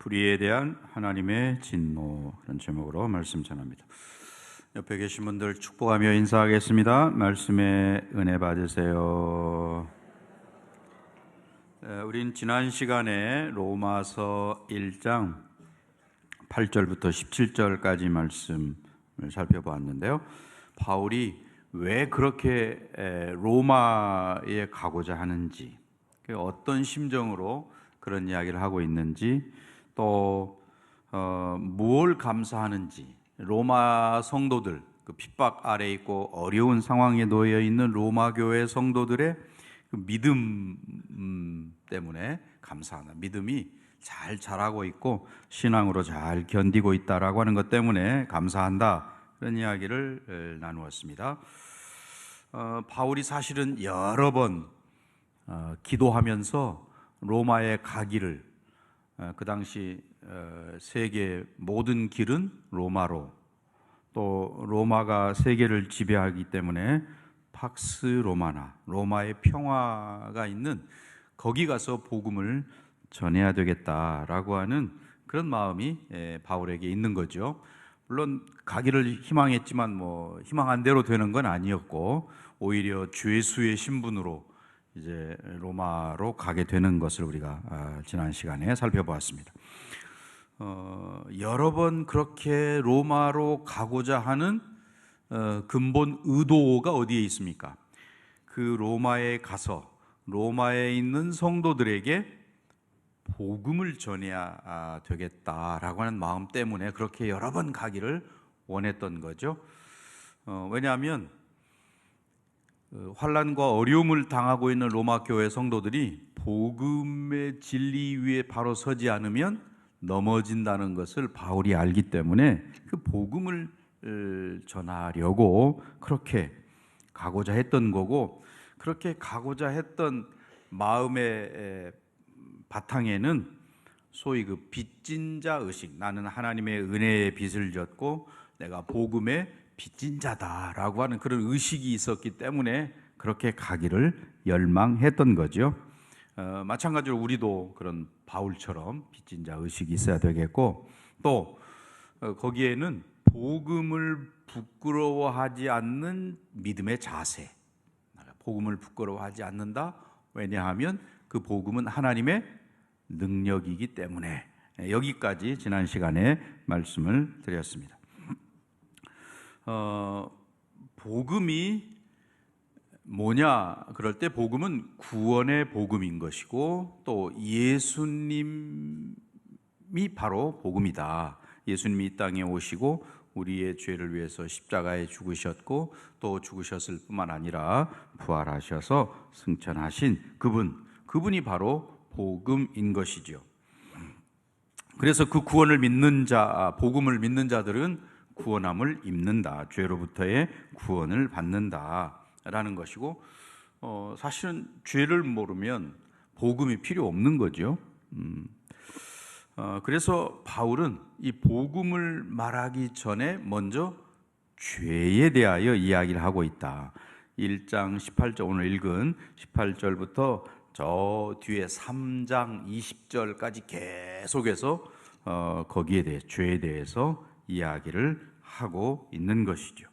불의에 대한 하나님의 진노 그런 제목으로 말씀 전합니다. 옆에 계신 분들 축복하며 인사하겠습니다. 말씀에 은혜 받으세요. 에, 우린 지난 시간에 로마서 1장 8절부터 17절까지 말씀을 살펴보았는데요. 바울이 왜 그렇게 에, 로마에 가고자 하는지, 그 어떤 심정으로 그런 이야기를 하고 있는지, 또 어, 무엇 감사하는지, 로마 성도들 그 핍박 아래 있고 어려운 상황에 놓여 있는 로마 교회 성도들의 그 믿음 음, 때문에 감사하다. 믿음이 잘 자라고 있고 신앙으로 잘 견디고 있다라고 하는 것 때문에 감사한다. 그런 이야기를 나누었습니다. 어, 바울이 사실은 여러 번 어, 기도하면서 로마에 가기를 어, 그 당시 어, 세계 모든 길은 로마로 또 로마가 세계를 지배하기 때문에 팍스 로마나 로마의 평화가 있는 거기 가서 복음을 전해야 되겠다라고 하는 그런 마음이 예, 바울에게 있는 거죠. 물론 가기를 희망했지만 뭐 희망한 대로 되는 건 아니었고 오히려 죄수의 신분으로 이제 로마로 가게 되는 것을 우리가 아, 지난 시간에 살펴보았습니다. 어, 여러 번 그렇게 로마로 가고자 하는 어, 근본 의도가 어디에 있습니까? 그 로마에 가서 로마에 있는 성도들에게 복음을 전해야 아, 되겠다라고 하는 마음 때문에 그렇게 여러 번 가기를 원했던 거죠. 어, 왜냐하면 어, 환란과 어려움을 당하고 있는 로마 교회 성도들이 복음의 진리 위에 바로 서지 않으면 넘어진다는 것을 바울이 알기 때문에 그 복음을 전하려고 그렇게 가고자 했던 거고 그렇게 가고자 했던 마음의 바탕에는 소위 그 빚진 자 의식 나는 하나님의 은혜의 빚을 졌고 내가 복음의 빚진 자다라고 하는 그런 의식이 있었기 때문에 그렇게 가기를 열망했던 거죠. 어, 마찬가지로 우리도 그런 바울처럼 빚진 자 의식이 있어야 되겠고 또 어, 거기에는 복음을 부끄러워하지 않는 믿음의 자세. 복음을 부끄러워하지 않는다. 왜냐하면 그 복음은 하나님의 능력이기 때문에 여기까지 지난 시간에 말씀을 드렸습니다. 어, 복음이 뭐냐? 그럴 때 복음은 구원의 복음인 것이고 또 예수님이 바로 복음이다. 예수님이 이 땅에 오시고 우리의 죄를 위해서 십자가에 죽으셨고 또 죽으셨을 뿐만 아니라 부활하셔서 승천하신 그분, 그분이 바로 복음인 것이죠. 그래서 그 구원을 믿는 자, 복음을 믿는 자들은 구원함을 입는다. 죄로부터의 구원을 받는다라는 것이고, 어, 사실은 죄를 모르면 복음이 필요 없는 거죠. 음, 어, 그래서 바울은 이 복음을 말하기 전에 먼저 죄에 대하여 이야기를 하고 있다. 1장 18절 오늘 읽은 18절부터 저 뒤에 3장 20절까지 계속해서 어, 거기에 대해 죄에 대해서 이야기를 하고 있는 것이죠.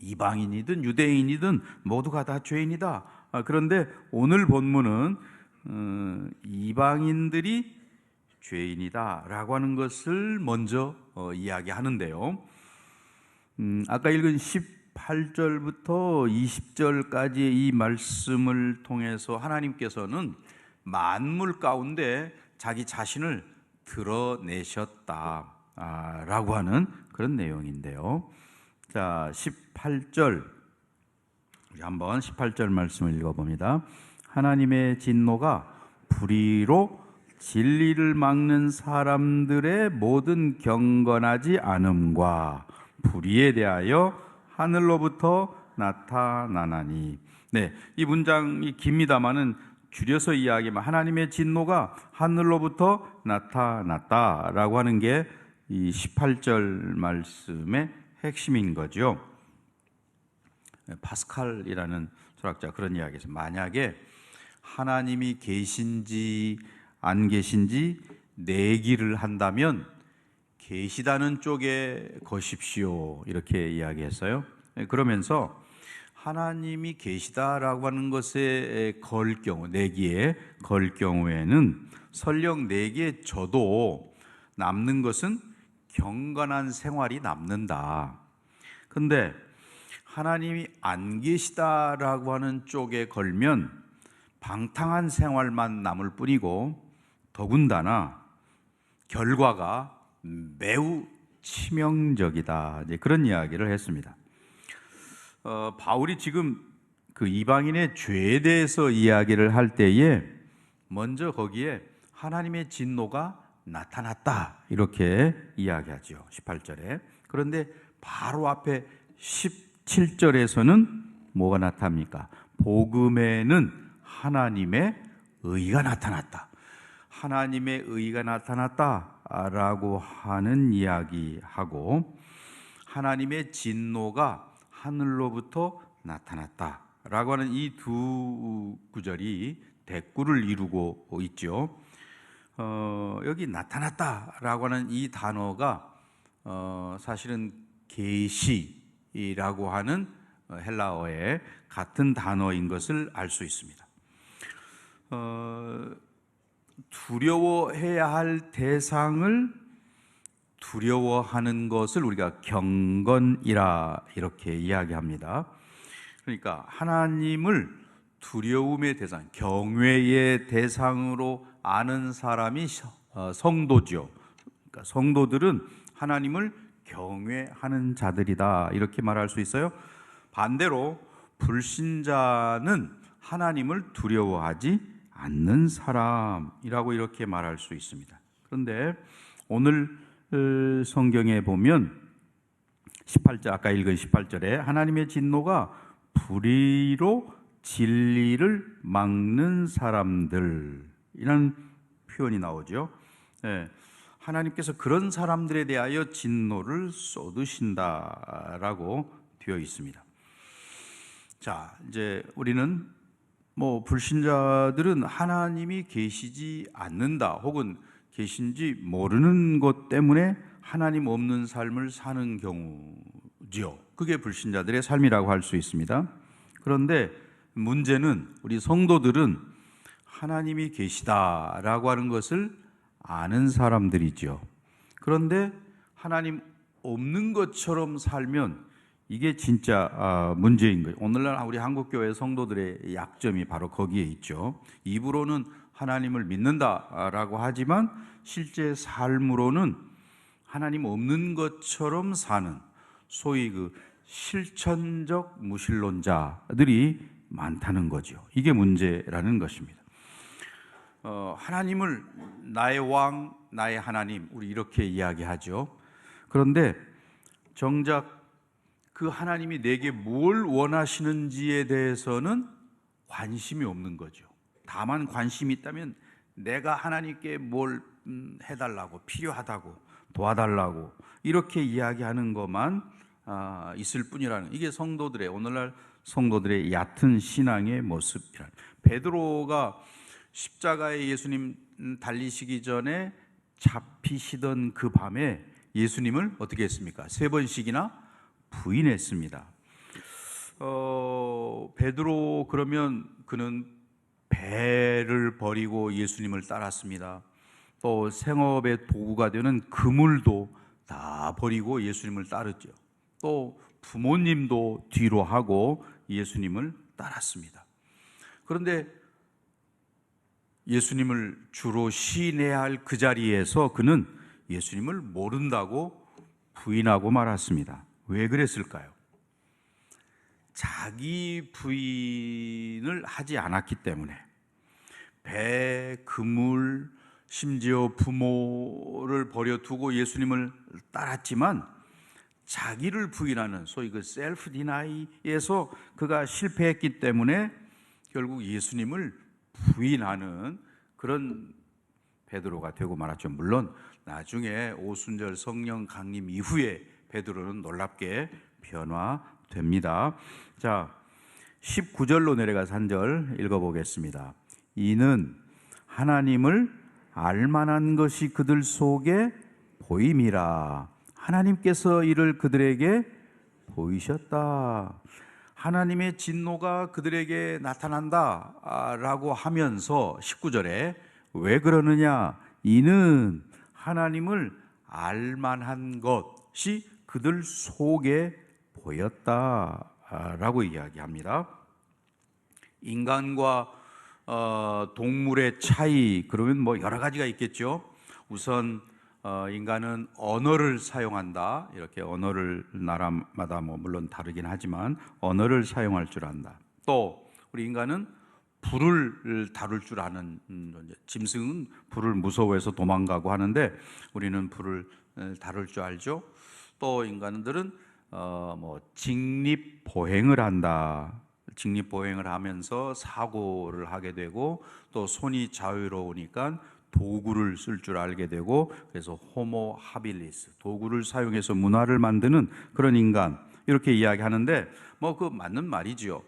이방인이든 유대인이든 모두가 다 죄인이다. 아, 그런데 오늘 본문은 어, 이방인들이 죄인이다라고 하는 것을 먼저 어, 이야기하는데요. 음, 아까 읽은 18절부터 20절까지의 이 말씀을 통해서 하나님께서는 만물 가운데 자기 자신을 드러내셨다. 아, 라고 하는 그런 내용인데요. 자, 18절. 한번 18절 말씀을 읽어봅니다. 하나님의 진노가 불의로 진리를 막는 사람들의 모든 경건하지 않음과 불의에 대하여 하늘로부터 나타나나니. 네, 이 문장이 깁니다만은 줄여서 이야기하면 하나님의 진노가 하늘로부터 나타났다라고 하는 게 이 18절 말씀의 핵심인 거죠. 파스칼이라는 철학자 그런 이야기에서 만약에 하나님이 계신지 안 계신지 내기를 한다면 계시다는 쪽에 거십시오. 이렇게 이야기했어요. 예, 그러면서 하나님이 계시다라고 하는 것에 걸 경우, 내기에 걸 경우에는 설령 내기에 져도 남는 것은 경건한 생활이 남는다. 근데 하나님이 안 계시다라고 하는 쪽에 걸면 방탕한 생활만 남을 뿐이고 더군다나 결과가 매우 치명적이다. 이제 그런 이야기를 했습니다. 어, 바울이 지금 그 이방인의 죄에 대해서 이야기를 할 때에 먼저 거기에 하나님의 진노가 나타났다. 이렇게 이야기하죠. 18절에. 그런데 바로 앞에 17절에서는 뭐가 나타납니까? 복음에는 하나님의 의가 나타났다. 하나님의 의가 나타났다라고 하는 이야기하고 하나님의 진노가 하늘로부터 나타났다라고 하는 이 두 구절이 대꾸를 이루고 있죠. 어, 여기 나타났다라고 하는 이 단어가 어, 사실은 계시라고 하는 헬라어의 같은 단어인 것을 알 수 있습니다. 어, 두려워해야 할 대상을 두려워하는 것을 우리가 경건이라 이렇게 이야기합니다. 그러니까 하나님을 두려움의 대상, 경외의 대상으로 아는 사람이 어, 성도죠. 그러니까 성도들은 하나님을 경외하는 자들이다 이렇게 말할 수 있어요. 반대로 불신자는 하나님을 두려워하지 않는 사람이라고 이렇게 말할 수 있습니다. 그런데 오늘 어, 성경에 보면 18절 아까 읽은 18절에 하나님의 진노가 불의로 진리를 막는 사람들 이런 표현이 나오죠. 네. 하나님께서 그런 사람들에 대하여 진노를 쏟으신다라고 되어 있습니다. 자, 이제 우리는 뭐 불신자들은 하나님이 계시지 않는다 혹은 계신지 모르는 것 때문에 하나님 없는 삶을 사는 경우지요. 그게 불신자들의 삶이라고 할 수 있습니다. 그런데 문제는 우리 성도들은 하나님이 계시다라고 하는 것을 아는 사람들이죠. 그런데 하나님 없는 것처럼 살면 이게 진짜 아, 문제인 거예요. 오늘날 우리 한국 교회 성도들의 약점이 바로 거기에 있죠. 입으로는 하나님을 믿는다라고 하지만 실제 삶으로는 하나님 없는 것처럼 사는 소위 그 실천적 무신론자들이 많다는 거죠. 이게 문제라는 것입니다. 어, 하나님을 나의 왕, 나의 하나님, 우리 이렇게 이야기하죠. 그런데 정작 그 하나님이 내게 뭘 원하시는지에 대해서는 관심이 없는 거죠. 다만 관심이 있다면 내가 하나님께 뭘 음, 해달라고 필요하다고 도와달라고 이렇게 이야기하는 것만 아, 있을 뿐이라는 이게 성도들의 오늘날 성도들의 얕은 신앙의 모습이라. 베드로가 십자가에 예수님 달리시기 전에 잡히시던 그 밤에 예수님을 어떻게 했습니까? 세 번씩이나 부인했습니다. 어, 베드로 그러면 그는 배를 버리고 예수님을 따랐습니다. 또 생업의 도구가 되는 그물도 다 버리고 예수님을 따르죠. 또 부모님도 뒤로 하고 예수님을 따랐습니다. 그런데 예수님을 주로 시인해야 할 그 자리에서 그는 예수님을 모른다고 부인하고 말았습니다. 왜 그랬을까요? 자기 부인을 하지 않았기 때문에 배, 그물, 심지어 부모를 버려두고 예수님을 따랐지만 자기를 부인하는 소위 그 셀프 디나이에서 그가 실패했기 때문에 결국 예수님을 부인하는 그런 베드로가 되고 말았죠. 물론 나중에 오순절 성령 강림 이후에 베드로는 놀랍게 변화됩니다. 자, 19절로 내려가서 한 절 읽어보겠습니다. 이는 하나님을 알만한 것이 그들 속에 보임이라. 하나님께서 이를 그들에게 보이셨다. 하나님의 진노가 그들에게 나타난다라고 하면서 19절에 왜 그러느냐? 이는 하나님을 알만한 것이 그들 속에 보였다라고 이야기합니다. 인간과 어, 동물의 차이 그러면 뭐 여러 가지가 있겠죠. 우선 어, 인간은 언어를 사용한다. 이렇게 언어를 나라마다 뭐 물론 다르긴 하지만 언어를 사용할 줄 안다. 또 우리 인간은 불을 다룰 줄 아는 음, 이제 짐승은 불을 무서워해서 도망가고 하는데 우리는 불을 에, 다룰 줄 알죠. 또 인간들은 어, 뭐 직립 보행을 한다. 직립 보행을 하면서 사고를 하게 되고 또 손이 자유로우니까 도구를 쓸 줄 알게 되고 그래서 호모 하빌리스 도구를 사용해서 문화를 만드는 그런 인간 이렇게 이야기하는데 뭐 그 맞는 말이지요.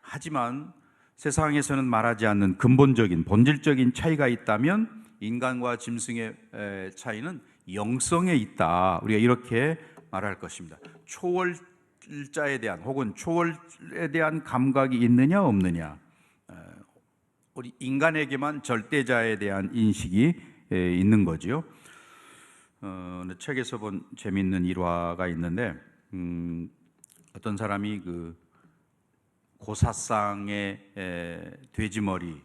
하지만 세상에서는 말하지 않는 근본적인 본질적인 차이가 있다면 인간과 짐승의 에, 차이는 영성에 있다. 우리가 이렇게 말할 것입니다. 초월자에 대한 혹은 초월에 대한 감각이 있느냐 없느냐. 에, 우리 인간에게만 절대자에 대한 인식이 에, 있는 거지요. 어, 책에서 본 재밌는 일화가 있는데 음, 어떤 사람이 그 고사상의 에, 돼지머리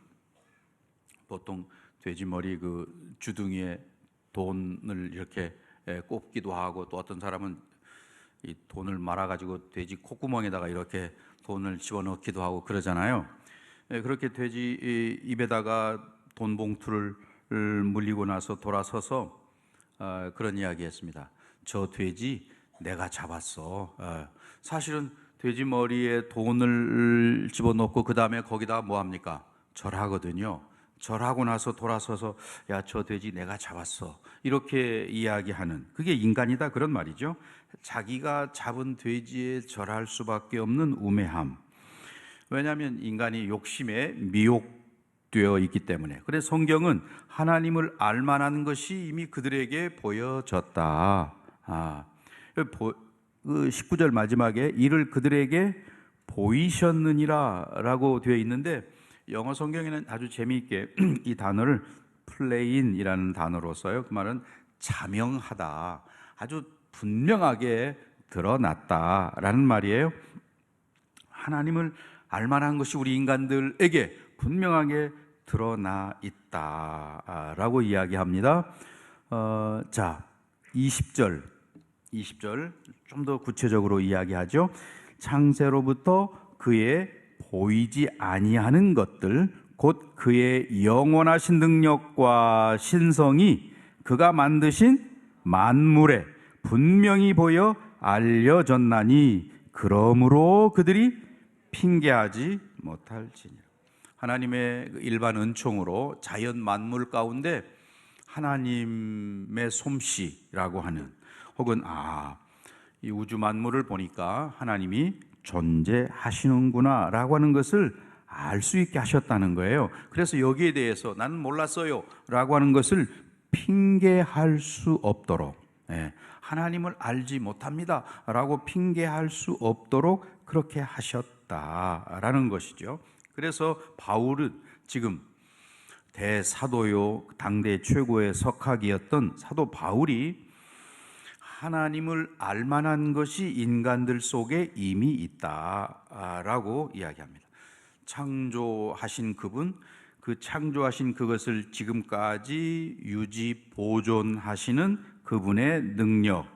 보통 돼지머리 그 주둥이에 돈을 이렇게 에, 꼽기도 하고 또 어떤 사람은 이 돈을 말아 가지고 돼지 콧구멍에다가 이렇게 돈을 집어넣기도 하고 그러잖아요. 에, 그렇게 돼지 이 입에다가 돈 봉투를 물리고 나서 돌아서서 어, 그런 이야기했습니다. 저 돼지 내가 잡았어. 어, 사실은 돼지 머리에 돈을 집어넣고 그 다음에 거기다 뭐 합니까? 절하거든요. 절하고 나서 돌아서서 야 저 돼지 내가 잡았어 이렇게 이야기하는 그게 인간이다 그런 말이죠. 자기가 잡은 돼지에 절할 수밖에 없는 우매함. 왜냐하면 인간이 욕심에 미혹되어 있기 때문에. 그래서 성경은 하나님을 알만한 것이 이미 그들에게 보여졌다. 아, 보, 그 19절 마지막에 이를 그들에게 보이셨느니라 라고 되어 있는데 영어 성경에는 아주 재미있게 이 단어를 플레인이라는 단어로 써요. 그 말은 자명하다. 아주 분명하게 드러났다라는 말이에요. 하나님을 알만한 것이 우리 인간들에게 분명하게 드러나 있다라고 이야기합니다. 어, 자, 20절, 20절 좀 더 구체적으로 이야기하죠. 창세로부터 그의 보이지 아니하는 것들, 곧 그의 영원하신 능력과 신성이 그가 만드신 만물에 분명히 보여 알려졌나니 그러므로 그들이 핑계하지 못할지니라. 하나님의 그 일반 은총으로 자연 만물 가운데 하나님의 솜씨라고 하는 혹은 아, 이 우주 만물을 보니까 하나님이 존재하시는구나 라고 하는 것을 알 수 있게 하셨다는 거예요. 그래서 여기에 대해서 나는 몰랐어요 라고 하는 것을 핑계할 수 없도록 예, 하나님을 알지 못합니다 라고 핑계할 수 없도록 그렇게 하셨다 라는 것이죠. 그래서 바울은 지금 대사도요 당대 최고의 석학이었던 사도 바울이 하나님을 알 만한 것이 인간들 속에 이미 있다라고 이야기합니다. 창조하신 그분, 그 창조하신 그것을 지금까지 유지 보존하시는 그분의 능력,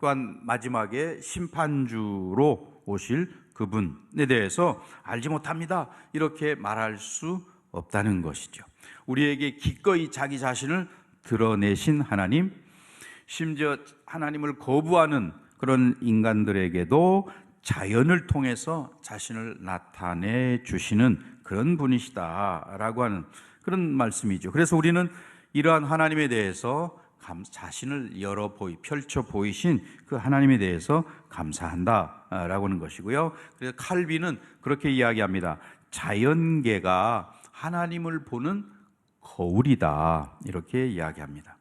또한 마지막에 심판주로 오실 그분에 대해서 알지 못합니다. 이렇게 말할 수 없다는 것이죠. 우리에게 기꺼이 자기 자신을 드러내신 하나님, 심지어 하나님을 거부하는 그런 인간들에게도 자연을 통해서 자신을 나타내 주시는 그런 분이시다라고 하는 그런 말씀이죠. 그래서 우리는 이러한 하나님에 대해서 감, 자신을 열어 보이 펼쳐 보이신 그 하나님에 대해서 감사한다라고 하는 것이고요. 그래서 칼빈은 그렇게 이야기합니다. 자연계가 하나님을 보는 거울이다. 이렇게 이야기합니다.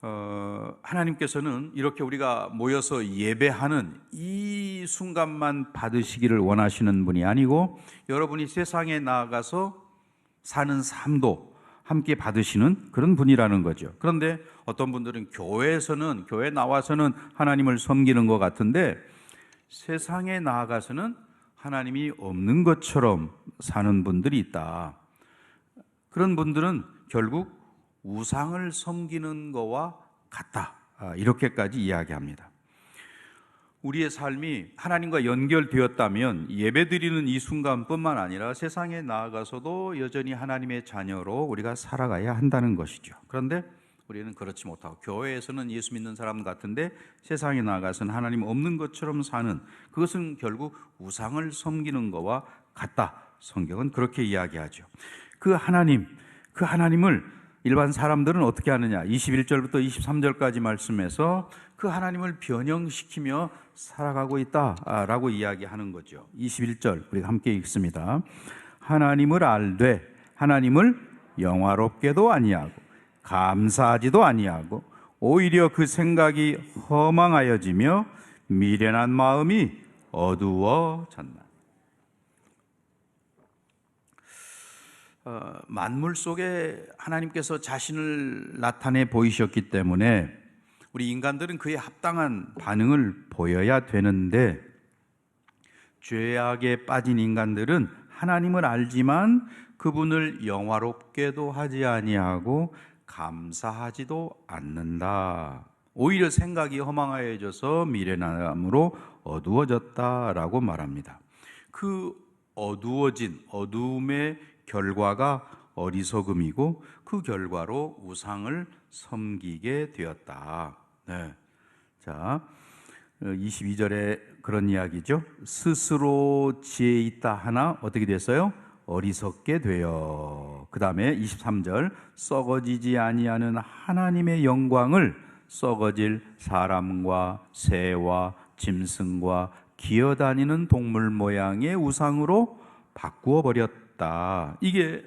어, 하나님께서는 이렇게 우리가 모여서 예배하는 이 순간만 받으시기를 원하시는 분이 아니고 여러분이 세상에 나아가서 사는 삶도 함께 받으시는 그런 분이라는 거죠. 그런데 어떤 분들은 교회에서는 교회 나와서는 하나님을 섬기는 것 같은데 세상에 나아가서는 하나님이 없는 것처럼 사는 분들이 있다. 그런 분들은 결국 우상을 섬기는 거와 같다. 아, 이렇게까지 이야기합니다. 우리의 삶이 하나님과 연결되었다면 예배 드리는 이 순간뿐만 아니라 세상에 나아가서도 여전히 하나님의 자녀로 우리가 살아가야 한다는 것이죠. 그런데 우리는 그렇지 못하고 교회에서는 예수 믿는 사람 같은데 세상에 나아가서는 하나님 없는 것처럼 사는 그것은 결국 우상을 섬기는 것과 같다. 성경은 그렇게 이야기하죠. 그 하나님, 그 하나님을 일반 사람들은 어떻게 하느냐? 21절부터 23절까지 말씀에서 그 하나님을 변형시키며 살아가고 있다라고 이야기하는 거죠. 21절 우리가 함께 읽습니다. 하나님을 알되 하나님을 영화롭게도 아니하고 감사하지도 아니하고 오히려 그 생각이 허망하여지며 미련한 마음이 어두워졌나. 만물 속에 하나님께서 자신을 나타내 보이셨기 때문에 우리 인간들은 그에 합당한 반응을 보여야 되는데 죄악에 빠진 인간들은 하나님을 알지만 그분을 영화롭게도 하지 아니하고 감사하지도 않는다. 오히려 생각이 허망하여져서 미련함으로 어두워졌다라고 말합니다. 그 어두워진 어두움의 결과가 어리석음이고 그 결과로 우상을 섬기게 되었다. 네. 자, 22절에 그런 이야기죠. 스스로 지혜 있다 하나 어떻게 됐어요? 어리석게 되어. 그 다음에 23절 썩어지지 아니하는 하나님의 영광을 썩어질 사람과 새와 짐승과 기어다니는 동물 모양의 우상으로 바꾸어 버렸다. 이게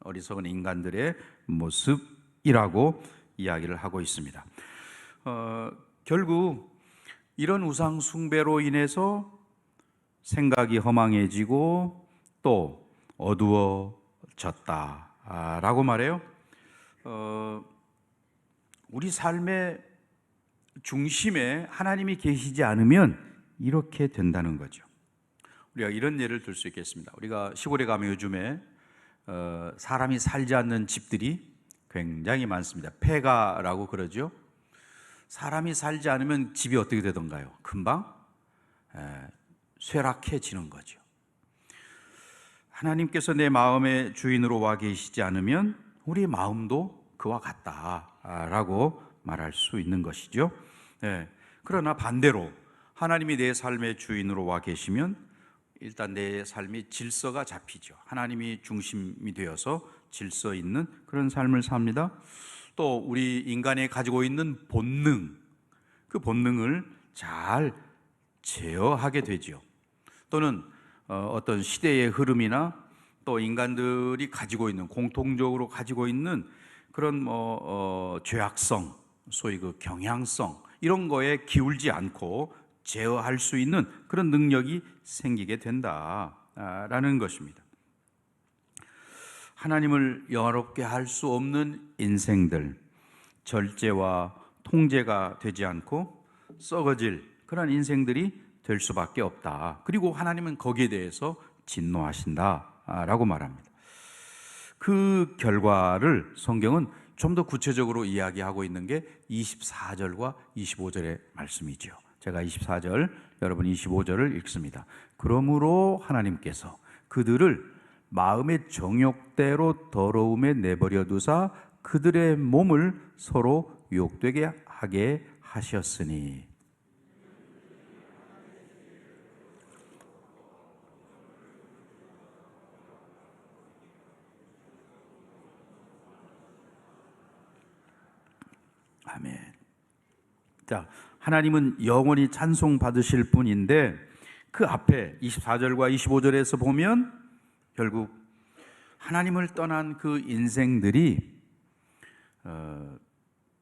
어리석은 인간들의 모습이라고 이야기를 하고 있습니다. 어, 결국 이런 우상 숭배로 인해서 생각이 허망해지고 또 어두워졌다라고 말해요. 어, 우리 삶의 중심에 하나님이 계시지 않으면 이렇게 된다는 거죠. 우리가 이런 예를 들 수 있겠습니다. 우리가 시골에 가면 요즘에 어, 사람이 살지 않는 집들이 굉장히 많습니다. 폐가라고 그러죠. 사람이 살지 않으면 집이 어떻게 되던가요? 금방 에, 쇠락해지는 거죠. 하나님께서 내 마음의 주인으로 와 계시지 않으면 우리 마음도 그와 같다라고 말할 수 있는 것이죠. 네. 그러나 반대로 하나님이 내 삶의 주인으로 와 계시면 일단 내 삶이 질서가 잡히죠. 하나님이 중심이 되어서 질서 있는 그런 삶을 삽니다. 또 우리 인간이 가지고 있는 본능, 그 본능을 잘 제어하게 되죠. 또는 어, 어떤 시대의 흐름이나 또 인간들이 가지고 있는 공통적으로 가지고 있는 그런 뭐 어, 죄악성, 소위 그 경향성 이런 거에 기울지 않고 제어할 수 있는 그런 능력이 생기게 된다라는 것입니다. 하나님을 영화롭게 할 수 없는 인생들, 절제와 통제가 되지 않고 썩어질 그런 인생들이 될 수밖에 없다. 그리고 하나님은 거기에 대해서 진노하신다라고 말합니다. 그 결과를 성경은 좀 더 구체적으로 이야기하고 있는 게 24절과 25절의 말씀이죠. 제가 24절, 여러분 25절을 읽습니다. 그러므로 하나님께서 그들을 마음의 정욕대로 더러움에 내버려 두사 그들의 몸을 서로 욕되게 하게 하셨으니 아멘. 자, 하나님은 영원히 찬송 받으실 분인데 그 앞에 24절과 25절에서 보면 결국 하나님을 떠난 그 인생들이 어,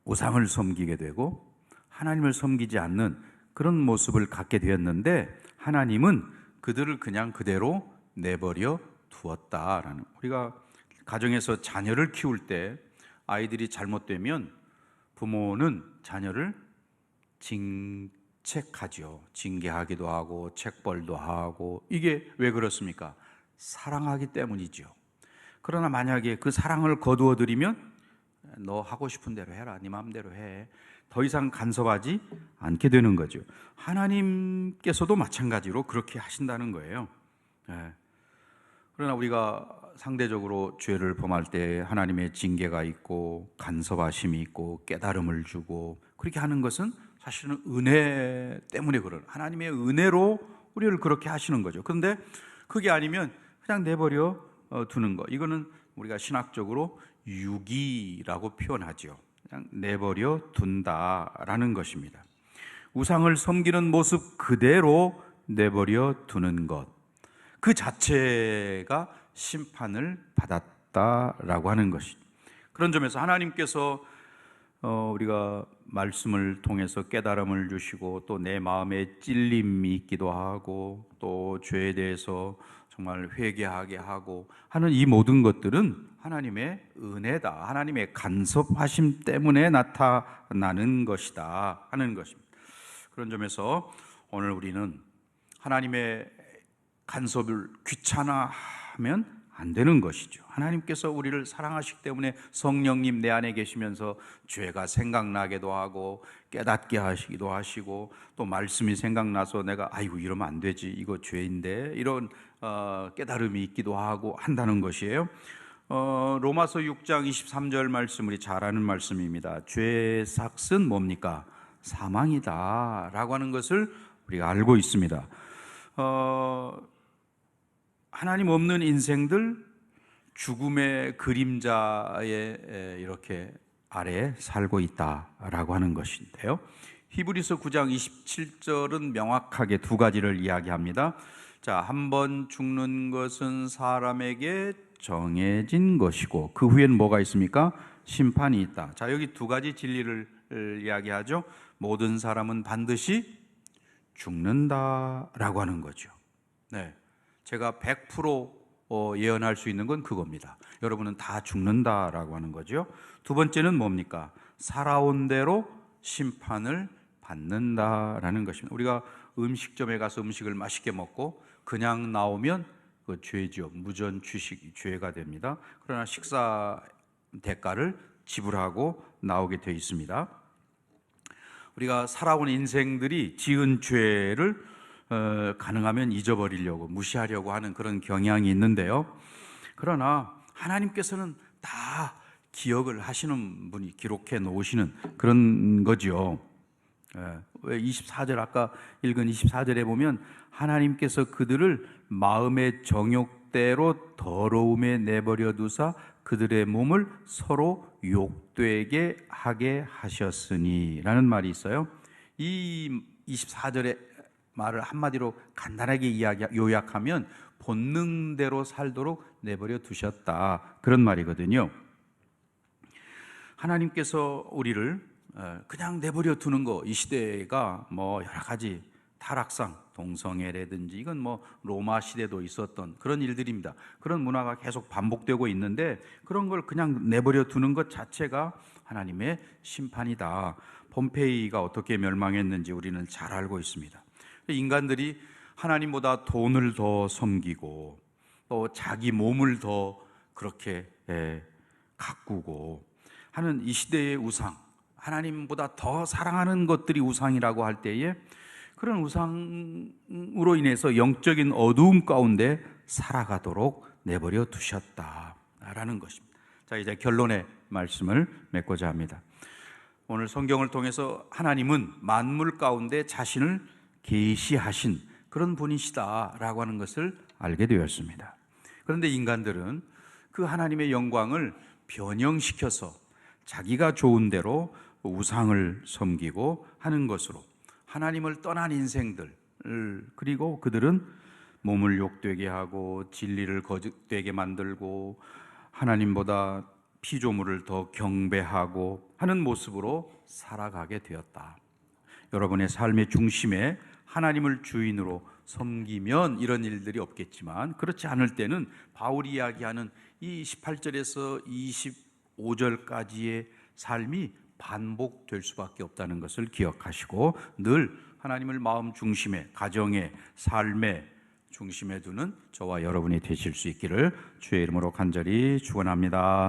우상을 섬기게 되고 하나님을 섬기지 않는 그런 모습을 갖게 되었는데 하나님은 그들을 그냥 그대로 내버려 두었다라는 우리가 가정에서 자녀를 키울 때 아이들이 잘못되면 부모는 자녀를 징책하죠. 징계하기도 하고 책벌도 하고 이게 왜 그렇습니까? 사랑하기 때문이죠. 그러나 만약에 그 사랑을 거두어 드리면 너 하고 싶은 대로 해라. 네 마음대로 해. 더 이상 간섭하지 않게 되는 거죠. 하나님께서도 마찬가지로 그렇게 하신다는 거예요. 예. 그러나 우리가 상대적으로 죄를 범할 때 하나님의 징계가 있고 간섭하심이 있고 깨달음을 주고 그렇게 하는 것은 사실은 은혜 때문에 그런 하나님의 은혜로 우리를 그렇게 하시는 거죠. 그런데 그게 아니면 그냥 내버려 어, 두는 거. 이거는 우리가 신학적으로 유기라고 표현하죠. 그냥 내버려 둔다라는 것입니다. 우상을 섬기는 모습 그대로 내버려 두는 것. 그 자체가 심판을 받았다라고 하는 것이. 그런 점에서 하나님께서 어, 우리가 말씀을 통해서 깨달음을 주시고 또 내 마음에 찔림이 있기도 하고 또 죄에 대해서 정말 회개하게 하고 하는 이 모든 것들은 하나님의 은혜다. 하나님의 간섭하심 때문에 나타나는 것이다 하는 것입니다. 그런 점에서 오늘 우리는 하나님의 간섭을 귀찮아하면 안 되는 것이죠. 하나님께서 우리를 사랑하시기 때문에 성령님 내 안에 계시면서 죄가 생각나게도 하고 깨닫게 하시기도 하시고 또 말씀이 생각나서 내가 아이고 이러면 안 되지 이거 죄인데 이런 어, 깨달음이 있기도 하고 한다는 것이에요. 어, 로마서 6장 23절 말씀 우리 잘 아는 말씀입니다. 죄의 삭은 뭡니까? 사망이다라고 하는 것을 우리가 알고 있습니다. 어, 하나님 없는 인생들 죽음의 그림자에 이렇게 아래 살고 있다라고 하는 것인데요. 히브리서 9장 27절은 명확하게 두 가지를 이야기합니다. 자, 한 번 죽는 것은 사람에게 정해진 것이고 그 후엔 뭐가 있습니까? 심판이 있다. 자, 여기 두 가지 진리를 이야기하죠. 모든 사람은 반드시 죽는다라고 하는 거죠. 네. 제가 100% 어, 예언할 수 있는 건 그겁니다. 여러분은 다 죽는다라고 하는 거죠. 두 번째는 뭡니까? 살아온 대로 심판을 받는다라는 것입니다. 우리가 음식점에 가서 음식을 맛있게 먹고 그냥 나오면 그 죄죠. 무전 주식이 죄가 됩니다. 그러나 식사 대가를 지불하고 나오게 되어 있습니다. 우리가 살아온 인생들이 지은 죄를 어, 가능하면 잊어버리려고 무시하려고 하는 그런 경향이 있는데요. 그러나 하나님께서는 다 기억을 하시는 분이 기록해 놓으시는 그런 거죠. 예, 왜 24절 아까 읽은 24절에 보면 하나님께서 그들을 마음의 정욕대로 더러움에 내버려 두사 그들의 몸을 서로 욕되게 하게 하셨으니라는 말이 있어요. 이 24절에 말을 한마디로 간단하게 이야기 요약하면 본능대로 살도록 내버려 두셨다 그런 말이거든요. 하나님께서 우리를 어, 그냥 내버려 두는 거 이 시대가 뭐 여러 가지 타락상 동성애라든지 이건 뭐 로마 시대도 있었던 그런 일들입니다. 그런 문화가 계속 반복되고 있는데 그런 걸 그냥 내버려 두는 것 자체가 하나님의 심판이다. 폼페이가 어떻게 멸망했는지 우리는 잘 알고 있습니다. 인간들이 하나님보다 돈을 더 섬기고 또 자기 몸을 더 그렇게 예, 가꾸고 하는 이 시대의 우상, 하나님보다 더 사랑하는 것들이 우상이라고 할 때에 그런 우상으로 인해서 영적인 어두움 가운데 살아가도록 내버려 두셨다라는 것입니다. 자, 이제 결론의 말씀을 맺고자 합니다. 오늘 성경을 통해서 하나님은 만물 가운데 자신을 계시하신 그런 분이시다라고 하는 것을 알게 되었습니다. 그런데 인간들은 그 하나님의 영광을 변형시켜서 자기가 좋은 대로 우상을 섬기고 하는 것으로 하나님을 떠난 인생들 그리고 그들은 몸을 욕되게 하고 진리를 거짓되게 만들고 하나님보다 피조물을 더 경배하고 하는 모습으로 살아가게 되었다. 여러분의 삶의 중심에 하나님을 주인으로 섬기면 이런 일들이 없겠지만 그렇지 않을 때는 바울이 이야기하는 이 18절에서 25절까지의 삶이 반복될 수밖에 없다는 것을 기억하시고 늘 하나님을 마음 중심에 가정의 삶의 중심에 두는 저와 여러분이 되실 수 있기를 주의 이름으로 간절히 축원합니다.